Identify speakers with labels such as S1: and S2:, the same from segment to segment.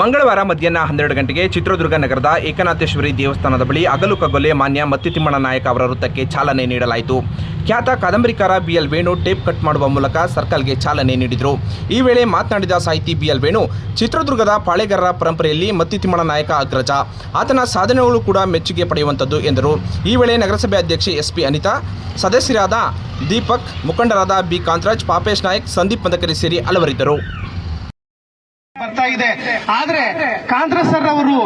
S1: ಮಂಗಳವಾರ ಮಧ್ಯಾಹ್ನ ಹನ್ನೆರಡು ಗಂಟೆಗೆ ಚಿತ್ರದುರ್ಗ ನಗರದ ಏಕನಾಥೇಶ್ವರಿ ದೇವಸ್ಥಾನದ ಬಳಿ ಅಗಲು ಕಗೊಲೆ ಮಾನ್ಯ ಮತ್ತಿತಿಮ್ಮಣ್ಣ ನಾಯಕ ಅವರ ವೃತ್ತಕ್ಕೆ ಚಾಲನೆ ನೀಡಲಾಯಿತು. ಖ್ಯಾತ ಕಾದಂಬರಿಕಾರ B L Venu tape cut ಮಾಡುವ ಮೂಲಕ ಸರ್ಕಲ್ಗೆ ಚಾಲನೆ ನೀಡಿದರು. ಈ ವೇಳೆ ಮಾತನಾಡಿದ ಸಾಹಿತಿ ಬಿಎಲ್ ವೇಣು, ಚಿತ್ರದುರ್ಗದ ಪಾಳೆಗಾರರ ಪರಂಪರೆಯಲ್ಲಿ ಮತ್ತಿತಿಮ್ಮಣ್ಣ ನಾಯಕ ಅಗ್ರಜ. ಆತನ ಸಾಧನೆಗಳು ಕೂಡ ಮೆಚ್ಚುಗೆ ಪಡೆಯುವಂಥದ್ದು ಎಂದರು. ಈ ವೇಳೆ ನಗರಸಭೆ ಅಧ್ಯಕ್ಷೆ ಎಸ್ಪಿ ಅನಿತಾ, ಸದಸ್ಯರಾದ ದೀಪಕ್, ಮುಖಂಡರಾದ ಬಿ ಕಾಂತರಾಜ್, ಪಾಪೇಶ್ ನಾಯಕ್, ಸಂದೀಪ್ ಮದಕರಿ ಸೇರಿ ಹಲವರಿದ್ದರು.
S2: ಇದೆ. ಆದ್ರೆ ಕಾಂಗ್ರೆಸ್ ಸರ್ ಅವರು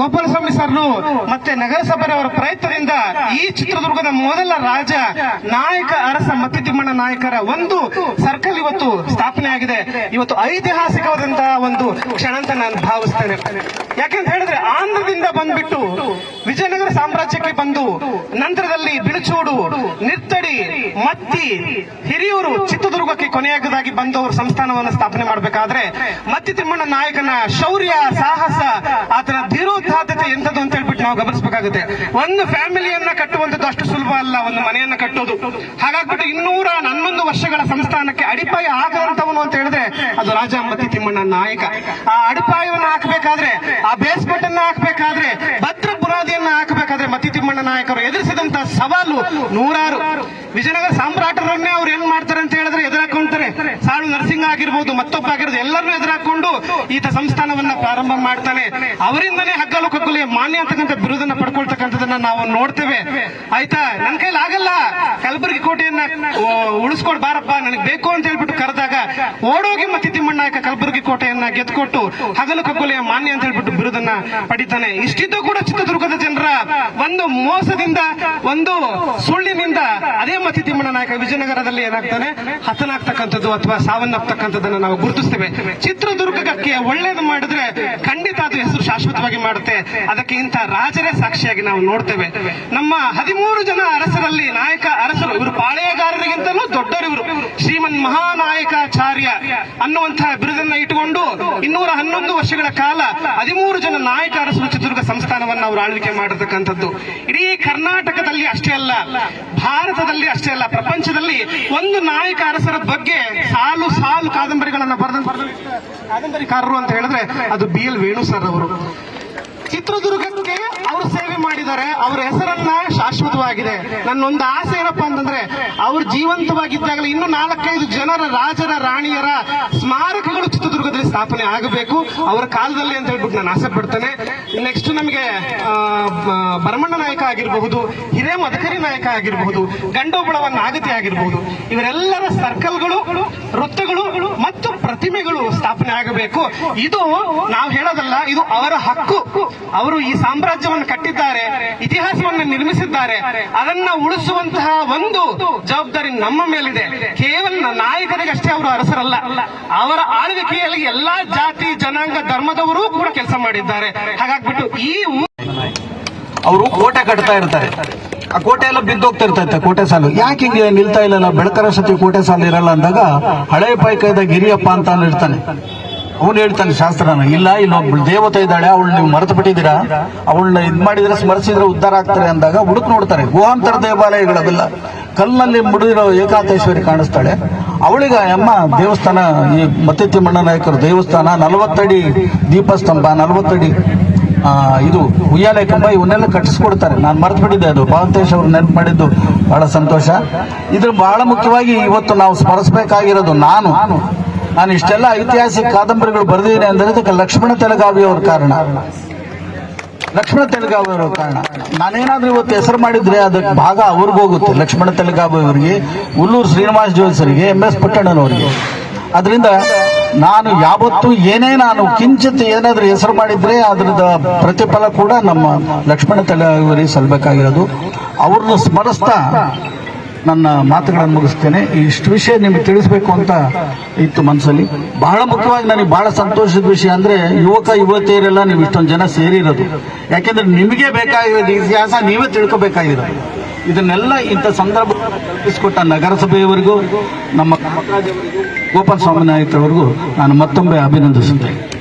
S2: ಗೋಪಾಲಸ್ವಾಮಿ ಸರ್ ಮತ್ತೆ ನಗರಸಭೆಯವರ ಪ್ರಯತ್ನದಿಂದ ಈ ಚಿತ್ರದುರ್ಗದ ಮೊದಲ ರಾಜ, ನಾಯಕ ಅರಸ ಮತ್ತಿತಿಮ್ಮಣ್ಣ ನಾಯಕರ ಒಂದು ಸರ್ಕಲ್ ಇವತ್ತು ಸ್ಥಾಪನೆ ಆಗಿದೆ. ಇವತ್ತು ಐತಿಹಾಸಿಕವಾದಂತಹ ಒಂದು ಕ್ಷಣ ಅಂತ ನಾನು ಭಾವಿಸ್ತೇನೆ. ಯಾಕೆಂತ ಹೇಳಿದ್ರೆ ಆಂಧ್ರದಿಂದ ಬಂದ್ಬಿಟ್ಟು ವಿಜಯನಗರ ಸಾಮ್ರಾಜ್ಯಕ್ಕೆ ಬಂದು ನಂತರದಲ್ಲಿ ಬಿಳುಚೂಡು ನಿರ್ತಡಿ, ಮತ್ತಿ, ಹಿರಿಯೂರು ಚಿತ್ರದುರ್ಗಕ್ಕೆ ಕೊನೆಯಾಗದಾಗಿ ಬಂದವರು ಸಂಸ್ಥಾನವನ್ನು ಸ್ಥಾಪನೆ ಮಾಡಬೇಕಾದ್ರೆ ಮತ್ತಿ ತಿಮ್ಮಣ್ಣ ನಾಯಕನ ಶೌರ್ಯ, ಸಾಹಸ ಆತನ ಧೀರೋದಾತತೆ ಎಂಥದ್ದು ಅಂತ ಹೇಳ್ಬಿಟ್ಟು ನಾವು ಗಮನಿಸಬೇಕಾಗುತ್ತೆ. ಒಂದು ಫ್ಯಾಮಿಲಿಯನ್ನ ಕಟ್ಟುವಂಥದ್ದು ಅಷ್ಟು ಸುಲಭ ಅಲ್ಲ, ಒಂದು ಮನೆಯನ್ನ ಕಟ್ಟೋದು. ಹಾಗಾಗ್ಬಿಟ್ಟು ಇನ್ನೂರ ಹನ್ನೊಂದು ವರ್ಷಗಳ ಸಂಸ್ಥಾನಕ್ಕೆ ಅಡಿಪಾಯ ಆಗುವಂತವನು ಅಂತ ಹೇಳಿದ್ರೆ ಅದು ರಾಜ ಮತ್ತಿ ತಿಮ್ಮಣ್ಣ ನಾಯಕ. ಆ ಅಡಿಪಾಯವನ್ನು ಹಾಕಬೇಕಾದ್ರೆ, ಆ ಬೇಸ್ ಅನ್ನ ಹಾಕಬೇಕಾದ್ರೆ, ಭದ್ರ ಬುನಾದಿಯನ್ನ ಹಾಕಬೇಕಾದ್ರೆ ಮತಿ ತಿಮ್ಮಣ್ಣ ನಾಯಕರು ಎದುರಿಸಿದಂತ ಸವಾಲು ನೂರಾರು. ವಿಜಯನಗರ ಸಾಮ್ರಾಟರನ್ನೇ ಅವ್ರು ಏನ್ ಮಾಡ್ತಾರೆ ಅಂತ ಹೇಳಿದ್ರೆ ಆಗಿರ್ಬೋದು ಮತ್ತೊಬ್ಬ ಆಗಿರ್ಬೋದು ಎಲ್ಲರನ್ನೂ ಎದುರಾಕೊಂಡು ಈತ ಸಂಸ್ಥಾನವನ್ನ ಪ್ರಾರಂಭ ಮಾಡ್ತಾನೆ. ಅವರಿಂದನೇ ಹಗ್ಗಲು ಕಗ್ಗಲು ಮಾನ್ಯ ಅಂತಕ್ಕಂಥ ಬಿರುದನ್ನ ಪಡ್ಕೊಳ್ತಕ್ಕಂಥದನ್ನ ನಾವು ನೋಡ್ತೇವೆ. ಆಯ್ತಾ? ನನ್ ಕೈಲಿ ಆಗಲ್ಲ. ಕಲಬುರಗಿ ಕೋಟೆಯನ್ನ ಉಳಿಸ್ಕೊಡ್ ಬಾರಪ್ಪ, ನನಗೆ ಬೇಕು ಅಂತ ಹೇಳ್ಬಿಟ್ಟು ಕರೆದಾಗ ಓಡೋಗಿ ಮತ್ತೆ ತಿಮ್ಮಣ್ಣ ನಾಯಕ ಕಲಬುರಗಿ ಕೋಟೆಯನ್ನ ಗೆದ್ಕೊಟ್ಟು ಹಗಲು ಕಗ್ಗೊಲೆಯ ಮಾನ್ಯ ಅಂತ ಹೇಳ್ಬಿಟ್ಟು ಬಿರುದನ್ನ ಪಡಿತಾನೆ. ಇಷ್ಟಿದ್ದು ಕೂಡ ಚಿತ್ರದುರ್ಗದ ಜನರ ಒಂದು ಮೋಸದಿಂದ, ಒಂದು ಸುಳ್ಳಿನಿಂದ ಅದೇ ಮತಿ ತಿಮ್ಮಣ್ಣ ನಾಯಕ ವಿಜಯನಗರದಲ್ಲಿ ಏನಾಗ್ತಾನೆ? ಹತನಾಗ್ತಕ್ಕಂಥದ್ದು ಅಥವಾ ಸಾವನ್ನಪ್ಪತಕ್ಕಂಥದ್ದನ್ನ ನಾವು ಗುರುತಿಸ್ತೇವೆ. ಚಿತ್ರದುರ್ಗಕ್ಕೆ ಒಳ್ಳೇದು ಮಾಡಿದ್ರೆ ಖಂಡಿತ ಅದು ಹೆಸರು ಶಾಶ್ವತವಾಗಿ ಮಾಡುತ್ತೆ. ಅದಕ್ಕೆ ಇಂಥ ರಾಜರೇ ಸಾಕ್ಷಿಯಾಗಿ ನಾವು ನೋಡ್ತೇವೆ. ನಮ್ಮ ಹದಿಮೂರು ಜನ ಅರಸರಲ್ಲಿ ನಾಯಕ ಅರಸರು, ಇವರು ಪಾಳೆಯಗಾರರಿಗಿಂತಲೂ ದೊಡ್ಡರು ಇವರು. ಶ್ರೀಮನ್ ಮಹಾನಾಯಕಾಚಾರ್ಯ ಅನ್ನುವಂತಹ ಬಿರುದನ್ನ ಇಟ್ಟುಕೊಂಡು ಇನ್ನೂರ ಹನ್ನೊಂದು ವರ್ಷಗಳ ಕಾಲ ಹದಿಮೂರು ಜನ ನಾಯಕ ಅರಸರು ಚಿತ್ರದುರ್ಗ ಸಂಸ್ಥಾನವನ್ನು ಅವರು ಆಳ್ವಿಕೆ ಮಾಡಿರ್ತಕ್ಕಂಥದ್ದು. ಇಡೀ ಕರ್ನಾಟಕದಲ್ಲಿ ಅಷ್ಟೇ ಅಲ್ಲ, ಭಾರತದಲ್ಲಿ ಅಷ್ಟೇ ಅಲ್ಲ, ಪ್ರಪಂಚದಲ್ಲಿ ಒಂದು ನಾಯಕ ಅರಸರ ಬಗ್ಗೆ ಸಾಲು ಸಾಲು ಕಾದಂಬರಿಗಳನ್ನು ಬರೆದ ಕಾದಂಬರಿಕಾರರು ಅಂತ ಹೇಳಿದ್ರೆ ಅದು ಬಿ ಎಲ್ ವೇಣು ಸರ್ ಅವರು. ಚಿತ್ರದುರ್ಗಕ್ಕೆ ಅವರು ಸೇವೆ ಮಾಡಿದ್ದಾರೆ. ಅವ್ರ ಹೆಸರನ್ನ ಶಾಶ್ವತವಾಗಿದೆ. ನನ್ನ ಒಂದು ಆಸೆ ಏನಪ್ಪ ಅಂತಂದ್ರೆ ಜೀವಂತವಾಗಿ ಜೀವಂತವಾಗಿದ್ದಾಗಲೇ ಇನ್ನು ನಾಲ್ಕೈದು ಜನರ ರಾಜರ ರಾಣಿಯರ ಸ್ಮಾರಕಗಳು ಚಿತ್ರದುರ್ಗದಲ್ಲಿ ಸ್ಥಾಪನೆ ಆಗಬೇಕು. ಅವರ ಕಾಲದಲ್ಲಿ ಅಂತ ಹೇಳ್ಬಿಟ್ಟು ನಾನು ಆಸೆ ಪಡ್ತೇನೆ. ನೆಕ್ಸ್ಟ್ ನಮಗೆ ಭರಮಣ್ಣ ನಾಯಕ ಆಗಿರಬಹುದು ಹಿರೇ ಮದಕರಿ ನಾಯಕ ಆಗಿರಬಹುದು ಗಂಡೋಬಳವ ನಾಗತಿ ಆಗಿರಬಹುದು, ಇವರೆಲ್ಲರ ಸರ್ಕಲ್ಗಳು, ವೃತ್ತಗಳು ಮತ್ತು ಪ್ರತಿಮೆಗಳು ಸ್ಥಾಪನೆ ಆಗಬೇಕು. ಇದು ನಾವು ಹೇಳೋದಲ್ಲ, ಇದು ಅವರ ಹಕ್ಕು. ಅವರು ಈ ಸಾಮ್ರಾಜ್ಯವನ್ನು ಕಟ್ಟಿದ್ದಾರೆ, ಇತಿಹಾಸವನ್ನು ನಿರ್ಮಿಸಿದ್ದಾರೆ, ಅದನ್ನ ಉಳಿಸುವಂತಹ ಒಂದು ಜವಾಬ್ದಾರಿ ನಮ್ಮ ಮೇಲಿದೆ. ಕೇವಲ ನಾಯಕರಿಗಷ್ಟೇ ಅವರು ಅರಸರಲ್ಲ. ಅವರ ಆಳ್ವಿಕೆಯಲ್ಲಿ ಎಲ್ಲಾ ಜಾತಿ, ಜನಾಂಗ, ಧರ್ಮದವರು ಕೂಡ ಕೆಲಸ ಮಾಡಿದ್ದಾರೆ. ಹಾಗಾಗ್ಬಿಟ್ಟು ಈ
S3: ಅವರು ಕೋಟೆ ಕಟ್ತಾ ಇರ್ತಾರೆ. ಆ ಕೋಟೆ ಎಲ್ಲ ಬಿದ್ದೋಗ್ತಾ ಇರ್ತೈತೆ, ಕೋಟೆ ಸಾಲು. ಯಾಕೆ ಹಿಂಗೆ ನಿಲ್ತಾ ಇಲ್ಲ ಬೆಳಕರ ಸತಿ ಕೋಟೆ ಸಾಲು ಇರಲ್ಲ ಅಂದಾಗ ಹಳೆ ಪೈಕೈದ ಗಿರಿಯಪ್ಪ ಅಂತ ಇರ್ತಾನೆ. ಅವನು ಹೇಳ್ತಾನೆ ಶಾಸ್ತ್ರನ ಇಲ್ಲ, ಇಲ್ಲೊಬ್ಳು ದೇವತೆ ಇದ್ದಾಳೆ, ಅವಳು ನೀವು ಮರೆತು ಬಿಟ್ಟಿದ್ದೀರಾ ಅವಳನ್ನ ಇದು ಮಾಡಿದ್ರೆ ಸ್ಮರಿಸಿದ್ರೆ ಉದ್ಧಾರ ಆಗ್ತಾರೆ ಅಂದಾಗ ಹುಡುಕ್ ನೋಡ್ತಾರೆ. ಗುಹಾಂತರ ದೇವಾಲಯಗಳವೆಲ್ಲ ಕಲ್ಲಿನಲ್ಲಿ ಮುಡಿದಿರೋ ಏಕಾಂತೇಶ್ವರಿ ಕಾಣಿಸ್ತಾಳೆ. ಅವಳಿಗೆ ಅಮ್ಮ ದೇವಸ್ಥಾನ, ಈ ಮತ್ತೆ ತಿಮ್ಮಣ್ಣ ನಾಯಕರು, ದೇವಸ್ಥಾನ ನಲವತ್ತಡಿ ದೀಪಸ್ತಂಭ, ನಲವತ್ತಡಿ ಇದು ಉಯ್ಯಾಲೆ ಕಂಬ, ಇವನ್ನೆಲ್ಲ ಕಟ್ಟಿಸ್ಕೊಡ್ತಾರೆ. ನಾನು ಮರ್ತು ಬಿಟ್ಟಿದ್ದೆ ಅದು. ಭಾವಂತೇಶ್ ಅವ್ರು ನೆನಪು ಮಾಡಿದ್ದು ಬಹಳ ಸಂತೋಷ. ಇದ್ರ ಬಹಳ ಮುಖ್ಯವಾಗಿ ಇವತ್ತು ನಾವು ಸ್ಮರಿಸಬೇಕಾಗಿರೋದು ನಾನು. ನಾನು ಇಷ್ಟೆಲ್ಲ ಐತಿಹಾಸಿಕ ಕಾದಂಬರಿಗಳು ಬರೆದಿದ್ದೀನಿ ಅಂದರೆ ಅದಕ್ಕೆ ಲಕ್ಷ್ಮಣ ತೆಲಗಾವಿ ಅವ್ರ ಕಾರಣ. ಲಕ್ಷ್ಮಣ ತೆಲಗಾವಿ ಅವರ ಕಾರಣ. ನಾನೇನಾದ್ರೂ ಇವತ್ತು ಹೆಸರು ಮಾಡಿದ್ರೆ ಅದಕ್ಕೆ ಭಾಗ ಹೋಗುತ್ತೆ, ಲಕ್ಷ್ಮಣ ತೆಲಗಾವಿ ಅವರಿಗೆ, ಉಲ್ಲೂರು ಶ್ರೀನಿವಾಸ ಜೋಲ್ಸರಿಗೆ ಎಂ ಎಸ್ ಪುಟ್ಟಣ್ಣನವರಿಗೆ ಅದರಿಂದ ನಾನು ಯಾವತ್ತೂ ಏನೇ ನಾನು ಕಿಂಚಿತ್ ಏನಾದರೂ ಹೆಸರು ಮಾಡಿದ್ರೆ ಅದರದ ಪ್ರತಿಫಲ ಕೂಡ ನಮ್ಮ ಲಕ್ಷ್ಮಣ ತೆಲಗಾವಿ ಸಲ್ಲಬೇಕಾಗಿರೋದು ಅವ್ರನ್ನ ಸ್ಮರಿಸ್ತಾ ನನ್ನ ಮಾತುಗಳನ್ನು ಮುಗಿಸ್ತೇನೆ. ಇಷ್ಟು ವಿಷಯ ನಿಮ್ಗೆ ತಿಳಿಸ್ಬೇಕು ಅಂತ ಇತ್ತು ಮನಸ್ಸಲ್ಲಿ ಬಹಳ ಮುಖ್ಯವಾಗಿ ನನಗೆ ಬಹಳ ಸಂತೋಷದ ವಿಷಯ ಅಂದ್ರೆ, ಯುವಕ, ಯುವತಿಯರೆಲ್ಲ ನೀವು ಇಷ್ಟೊಂದು ಜನ ಸೇರಿರೋದು. ಯಾಕೆಂದ್ರೆ ನಿಮಗೆ ಬೇಕಾಗಿರೋದು ಇತಿಹಾಸ, ನೀವೇ ತಿಳ್ಕೊಬೇಕಾಗಿರೋದು. ಇದನ್ನೆಲ್ಲ ಇಂಥ ಸಂದರ್ಭ ಕಲ್ಪಿಸಿಕೊಟ್ಟ ನಗರಸಭೆಯವರಿಗೂ, ನಮ್ಮ ಗೋಪಾಲ ಸ್ವಾಮಿ ನಾಯಕರವರಿಗೂ ನಾನು ಮತ್ತೊಮ್ಮೆ ಅಭಿನಂದಿಸುತ್ತೇನೆ.